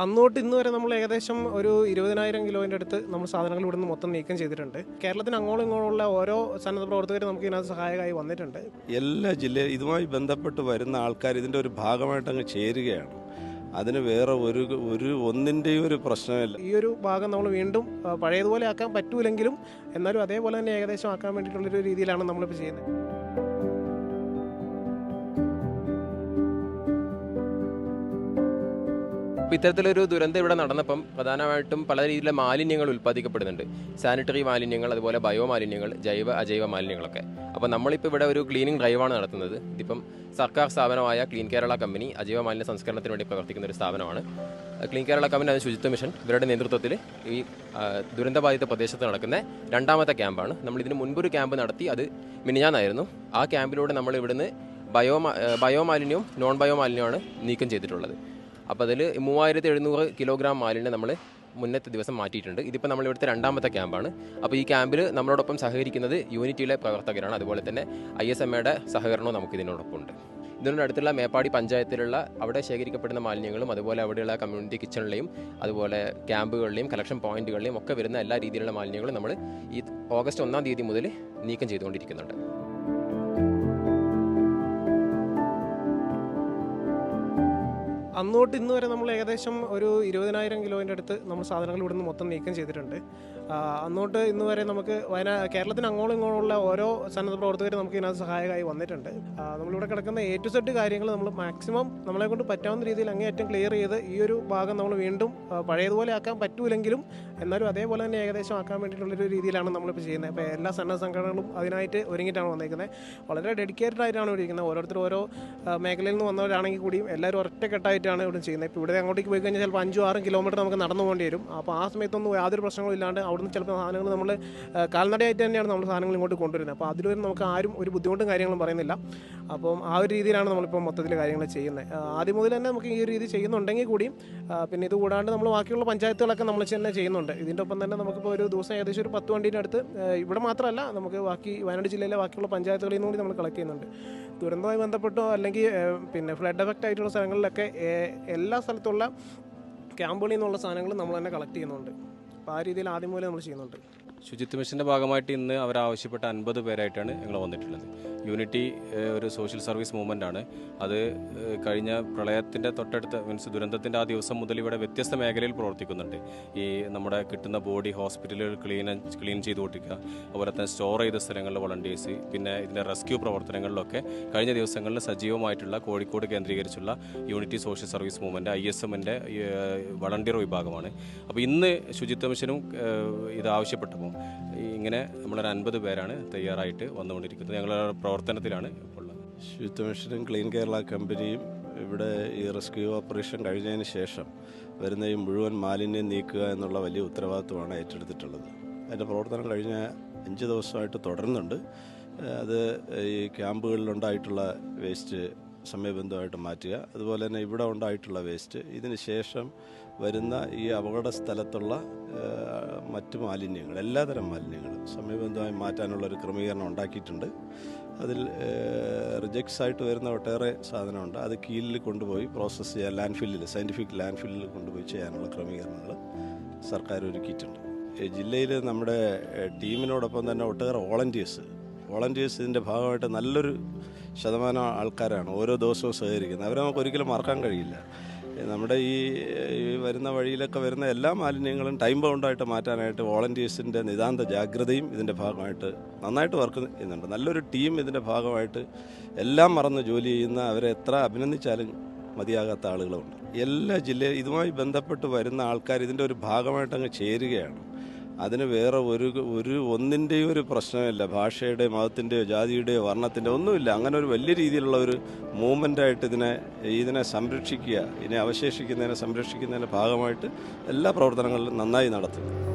അന്നോട്ട് ഇന്ന് വരെ നമ്മൾ ഏകദേശം ഒരു ഇരുപതിനായിരം കിലോന്റെ അടുത്ത് നമ്മൾ സാധനങ്ങൾ ഇവിടുന്ന് മൊത്തം നീക്കം ചെയ്തിട്ടുണ്ട്. കേരളത്തിന് അങ്ങോളം ഇങ്ങോട്ടുള്ള ഓരോ സന്നദ്ധ പ്രവർത്തകരും നമുക്ക് ഇതിനകത്ത് സഹായകമായി വന്നിട്ടുണ്ട്. എല്ലാ ജില്ലയിൽ ഇതുമായി ബന്ധപ്പെട്ട് വരുന്ന ആൾക്കാർ ഇതിന്റെ ഒരു ഭാഗമായിട്ട് അങ്ങ് ചേരുകയാണ്. അതിന് വേറെ ഒരു ഒരു ഒന്നിന്റെയും ഒരു പ്രശ്നമില്ല. ഈ ഒരു ഭാഗം നമ്മൾ വീണ്ടും പഴയതുപോലെ ആക്കാൻ പറ്റൂലെങ്കിലും എന്നാലും അതേപോലെ തന്നെ ഏകദേശം ആക്കാൻ വേണ്ടിയിട്ടുള്ളൊരു രീതിയിലാണ് നമ്മളിപ്പോൾ ചെയ്യുന്നത്. അപ്പോൾ ഇത്തരത്തിലൊരു ദുരന്തം ഇവിടെ നടന്നപ്പം പ്രധാനമായിട്ടും പല രീതിയിലുള്ള മാലിന്യങ്ങൾ ഉൽപ്പാദിക്കപ്പെടുന്നുണ്ട്. സാനിറ്ററി മാലിന്യങ്ങൾ അതുപോലെ ബയോ മാലിന്യങ്ങൾ ജൈവ അജൈവ മാലിന്യങ്ങളൊക്കെ. അപ്പോൾ നമ്മളിപ്പോൾ ഇവിടെ ഒരു ക്ലീനിങ് ഡ്രൈവാണ് നടത്തുന്നത്. ഇതിപ്പം സർക്കാർ സ്ഥാപനമായ ക്ലീൻ കേരള കമ്പനി അജൈവ മാലിന്യ സംസ്കരണത്തിന് വേണ്ടി പ്രവർത്തിക്കുന്ന ഒരു സ്ഥാപനമാണ്. ക്ലീൻ കേരള കമ്പനി അത് ശുചിത്വ മിഷൻ. ഇവരുടെ നേതൃത്വത്തിൽ ഈ ദുരന്തബാധിത പ്രദേശത്ത് നടക്കുന്ന രണ്ടാമത്തെ ക്യാമ്പാണ്. നമ്മൾ ഇതിന് മുൻപൊരു ക്യാമ്പ് നടത്തി അത് മിനിഞ്ഞാന്നായിരുന്നു. ആ ക്യാമ്പിലൂടെ നമ്മൾ ഇവിടുന്ന് ബയോ ബയോ മാലിന്യവും നോൺ ബയോ മാലിന്യവുമാണ് നീക്കം ചെയ്തിട്ടുള്ളത്. അപ്പോൾ അതിൽ മൂവായിരത്തി എഴുന്നൂറ് കിലോഗ്രാം മാലിന്യം നമ്മൾ മുന്നത്തെ ദിവസം മാറ്റിയിട്ടുണ്ട്. ഇതിപ്പോൾ നമ്മൾ ഇവിടുത്തെ രണ്ടാമത്തെ ക്യാമ്പാണ്. അപ്പോൾ ഈ ക്യാമ്പിൽ നമ്മളോടൊപ്പം സഹകരിക്കുന്നത് യൂണിറ്റിയിലെ പ്രവർത്തകരാണ്. അതുപോലെ തന്നെ ഐ എസ് എം എയുടെ സഹകരണവും നമുക്ക് ഇതിനോടൊപ്പം ഉണ്ട് ഇതിനോട് അടുത്തുള്ള മേപ്പാടി പഞ്ചായത്തിലുള്ള അവിടെ ശേഖരിക്കപ്പെടുന്ന മാലിന്യങ്ങളും അതുപോലെ അവിടെയുള്ള കമ്മ്യൂണിറ്റി കിച്ചണിലെയും അതുപോലെ ക്യാമ്പുകളിലെയും കളക്ഷൻ പോയിന്റുകളിലെയും ഒക്കെ വരുന്ന എല്ലാ രീതിയിലുള്ള മാലിന്യങ്ങളും നമ്മൾ ഈ ഓഗസ്റ്റ് ഒന്നാം തീയതി മുതൽ നീക്കം ചെയ്തുകൊണ്ടിരിക്കുന്നുണ്ട്. അന്നോട്ട് ഇന്ന് വരെ നമ്മൾ ഏകദേശം ഒരു ഇരുപതിനായിരം കിലോന്റെ അടുത്ത് നമ്മൾ സാധനങ്ങൾ ഇവിടുന്ന് മൊത്തം നീക്കം ചെയ്തിട്ടുണ്ട്. അന്നോട്ട് ഇന്ന് വരെ നമുക്ക് വയനാ കേരളത്തിന് അങ്ങോളം ഇങ്ങോളമുള്ള ഓരോ സന്നദ്ധ പ്രവർത്തകരും നമുക്ക് ഇതിനകത്ത് സഹായകമായി വന്നിട്ടുണ്ട്. നമ്മളിവിടെ കിടക്കുന്ന എ ടു സെഡ് കാര്യങ്ങൾ നമ്മൾ മാക്സിമം നമ്മളെ കൊണ്ട് പറ്റാവുന്ന രീതിയിൽ അങ്ങേയറ്റം ക്ലിയർ ചെയ്ത് ഈ ഒരു ഭാഗം നമ്മൾ വീണ്ടും പഴയതുപോലെ ആക്കാൻ പറ്റൂലെങ്കിലും എന്നാലും അതേപോലെ തന്നെ ഏകദേശം ആക്കാൻ വേണ്ടിയിട്ടുള്ളൊരു രീതിയിലാണ് നമ്മളിപ്പോൾ ചെയ്യുന്നത്. അപ്പോൾ എല്ലാ സന്നദ്ധ സംഘടനകളും അതിനായിട്ട് ഒരുങ്ങിയിട്ടാണ് വന്നിരിക്കുന്നത് വളരെ ഡെഡിക്കേറ്റഡ് ആയിട്ടാണ് ഇരിക്കുന്നത്. ഓരോരുത്തർ ഓരോ മേഖലയിൽ നിന്ന് വന്നവരാണെങ്കിൽ കൂടിയും എല്ലാവരും ഒറ്റക്കെട്ടായിട്ടാണ് ഇവിടെ ചെയ്യുന്നത്. ഇപ്പോൾ ഇവിടെ അങ്ങോട്ടേക്ക് പോയി കഴിഞ്ഞാൽ ചിലപ്പോൾ അഞ്ചും ആറും കിലോമീറ്റർ നമുക്ക് നടന്നു പോകേണ്ടി വരും. അപ്പോൾ ആ സമയത്തൊന്നും യാതൊരു പ്രശ്നങ്ങളും ഇല്ലാണ്ട് അവിടുന്ന് ചിലപ്പോൾ സാധനങ്ങൾ നമ്മൾ കാൽനടയായിട്ട് തന്നെയാണ് നമ്മൾ സാധനങ്ങൾ ഇങ്ങോട്ട് കൊണ്ടുവരുന്നത്. അപ്പോൾ അതിലൊരു നമുക്ക് ആരും ഒരു ബുദ്ധിമുട്ടും കാര്യങ്ങളും പറയുന്നില്ല. അപ്പം ആ ഒരു രീതിയിലാണ് നമ്മളിപ്പോൾ മൊത്തത്തിൽ കാര്യങ്ങൾ ചെയ്യുന്നത്. ആദ്യം മുതൽ തന്നെ നമുക്ക് ഈ ഒരു രീതി ചെയ്യുന്നുണ്ടെങ്കിൽ കൂടിയും പിന്നെ ഇത് കൂടാണ്ട് നമ്മൾ ബാക്കിയുള്ള പഞ്ചായത്തുകളൊക്കെ നമ്മൾ തന്നെ ചെയ്യുന്നുണ്ട്. ഇതിന്റെ ഒപ്പം തന്നെ നമുക്കിപ്പോൾ ഒരു ദിവസം ഏകദേശം ഒരു പത്ത് വണ്ടീന്റെ അടുത്ത് ഇവിടെ മാത്രമല്ല നമുക്ക് ബാക്കി വയനാട് ജില്ലയിലെ ബാക്കിയുള്ള പഞ്ചായത്തുകളിൽ നിന്നും കൂടി നമ്മൾ കളക്ട് ചെയ്യുന്നുണ്ട്. ദുരന്തവുമായി ബന്ധപ്പെട്ടോ അല്ലെങ്കിൽ പിന്നെ ഫ്ലഡ് എഫക്റ്റ് ആയിട്ടുള്ള സ്ഥലങ്ങളിലൊക്കെ എല്ലാ സ്ഥലത്തുള്ള ക്യാമ്പുകളിൽ നിന്നുള്ള സാധനങ്ങൾ നമ്മൾ തന്നെ കളക്ട് ചെയ്യുന്നുണ്ട്. അപ്പോൾ ആ രീതിയിൽ ആദ്യം പോലെ നമ്മൾ ചെയ്യുന്നുണ്ട്. ശുചിത്വ മിഷന്റെ ഭാഗമായിട്ട് ഇന്ന് അവരാവശ്യപ്പെട്ട അൻപത് പേരായിട്ടാണ് ഞങ്ങൾ വന്നിട്ടുള്ളത്. യൂണിറ്റി ഒരു സോഷ്യൽ സർവീസ് മൂവ്മെന്റ് ആണ് അത് കഴിഞ്ഞ പ്രളയത്തിന്റെ തൊട്ടടുത്ത മീൻസ് ദുരന്തത്തിന്റെ ആ ദിവസം മുതൽ ഇവിടെ വ്യത്യസ്ത മേഖലയിൽ പ്രവർത്തിക്കുന്നുണ്ട്. ഈ നമ്മുടെ കിട്ടുന്ന ബോഡി ഹോസ്പിറ്റലുകൾ ക്ലീൻ ക്ലീൻ ചെയ്ത് കൊടുക്കുക അതുപോലെ തന്നെ സ്റ്റോർ ചെയ്ത സ്ഥലങ്ങളിൽ വളണ്ടിയേഴ്സ് പിന്നെ ഇതിന്റെ റെസ്ക്യൂ പ്രവർത്തനങ്ങളിലൊക്കെ കഴിഞ്ഞ ദിവസങ്ങളിൽ സജീവമായിട്ടുള്ള കോഴിക്കോട് കേന്ദ്രീകരിച്ചുള്ള unity social service movement I S എമ്മിന്റെ വളണ്ടിയർ വിഭാഗമാണ്. അപ്പോൾ ഇന്ന് ശുചിത്വ മിഷനും ഇത് ആവശ്യപ്പെട്ടപ്പോൾ ഇങ്ങനെ നമ്മളൊരു അൻപത് പേരാണ് തയ്യാറായിട്ട് വന്നുകൊണ്ടിരിക്കുന്നത്. ഞങ്ങളുടെ പ്രവർത്തനത്തിലാണ് ഉള്ളത്. ശുചിത്വ മിഷനും ക്ലീൻ കേരള കമ്പനിയും ഇവിടെ ഈ റെസ്ക്യൂ ഓപ്പറേഷൻ കഴിഞ്ഞതിന് ശേഷം വരുന്ന ഈ മുഴുവൻ മാലിന്യം നീക്കുക എന്നുള്ള വലിയ ഉത്തരവാദിത്വമാണ് ഏറ്റെടുത്തിട്ടുള്ളത്. അതിന്റെ പ്രവർത്തനം കഴിഞ്ഞ അഞ്ച് ദിവസമായിട്ട് തുടരുന്നുണ്ട്. അത് ഈ ക്യാമ്പുകളിലുണ്ടായിട്ടുള്ള വേസ്റ്റ് സമയബന്ധമായിട്ട് മാറ്റുക. അതുപോലെ തന്നെ ഇവിടെ ഉണ്ടായിട്ടുള്ള വേസ്റ്റ് ഇതിന് ശേഷം വരുന്ന ഈ അപകട സ്ഥലത്തുള്ള മറ്റു മാലിന്യങ്ങൾ എല്ലാതരം മാലിന്യങ്ങളും സമയബന്ധമായി മാറ്റാനുള്ള ഒരു ക്രമീകരണം ഉണ്ടാക്കിയിട്ടുണ്ട്. അതിൽ റിജക്ട്സ് ആയിട്ട് വരുന്ന ഒട്ടേറെ സാധനമുണ്ട്. അത് കീഴിൽ കൊണ്ടുപോയി പ്രോസസ്സ് ചെയ്യാൻ ലാൻഡ് ഫില്ലിൽ സയന്റിഫിക് ലാൻഡ് കൊണ്ടുപോയി ചെയ്യാനുള്ള ക്രമീകരണങ്ങൾ സർക്കാർ ഒരുക്കിയിട്ടുണ്ട്. ജില്ലയിൽ നമ്മുടെ ടീമിനോടൊപ്പം തന്നെ ഒട്ടേറെ വോളണ്ടിയേഴ്സ് വോളണ്ടിയേഴ്സ് ഇതിന്റെ ഭാഗമായിട്ട് നല്ലൊരു ശതമാനം ആൾക്കാരാണ് ഓരോ ദിവസവും സഹകരിക്കുന്നത്. അവരെ നമുക്ക് ഒരിക്കലും മറക്കാൻ കഴിയില്ല. നമ്മുടെ ഈ വരുന്ന വഴിയിലൊക്കെ വരുന്ന എല്ലാ മാലിന്യങ്ങളും ടൈം ബൗണ്ടായിട്ട് മാറ്റാനായിട്ട് വോളണ്ടിയേഴ്സിന്റെ നിതാന്ത ജാഗ്രതയും ഇതിന്റെ ഭാഗമായിട്ട് നന്നായിട്ട് വർക്ക് ചെയ്യുന്നുണ്ട്. നല്ലൊരു ടീം ഇതിന്റെ ഭാഗമായിട്ട് എല്ലാം മറന്ന് ജോലി ചെയ്യുന്ന അവരെ എത്ര അഭിനന്ദിച്ചാലും മതിയാകാത്ത ആളുകളുണ്ട്. എല്ലാ ജില്ലയിൽ ഇതുമായി ബന്ധപ്പെട്ട് വരുന്ന ആൾക്കാർ ഇതിന്റെ ഒരു ഭാഗമായിട്ട് അങ്ങ് ചേരുകയാണ്. അതിന് വേറെ ഒരു ഒരു ഒന്നിന്റെയും ഒരു പ്രശ്നമില്ല. ഭാഷയുടെയോ മതത്തിന്റെയോ ജാതിയുടെയോ വർണത്തിന്റെയോ ഒന്നുമില്ല. അങ്ങനെ ഒരു വലിയ രീതിയിലുള്ള ഒരു മൂവ്മെന്റായിട്ട് ഇതിനെ ഇതിനെ സംരക്ഷിക്കുക ഇതിനെ അവശേഷിക്കുന്നതിനെ സംരക്ഷിക്കുന്നതിന്റെ ഭാഗമായിട്ട് എല്ലാ പ്രവർത്തനങ്ങളിലും നന്നായി നടത്തും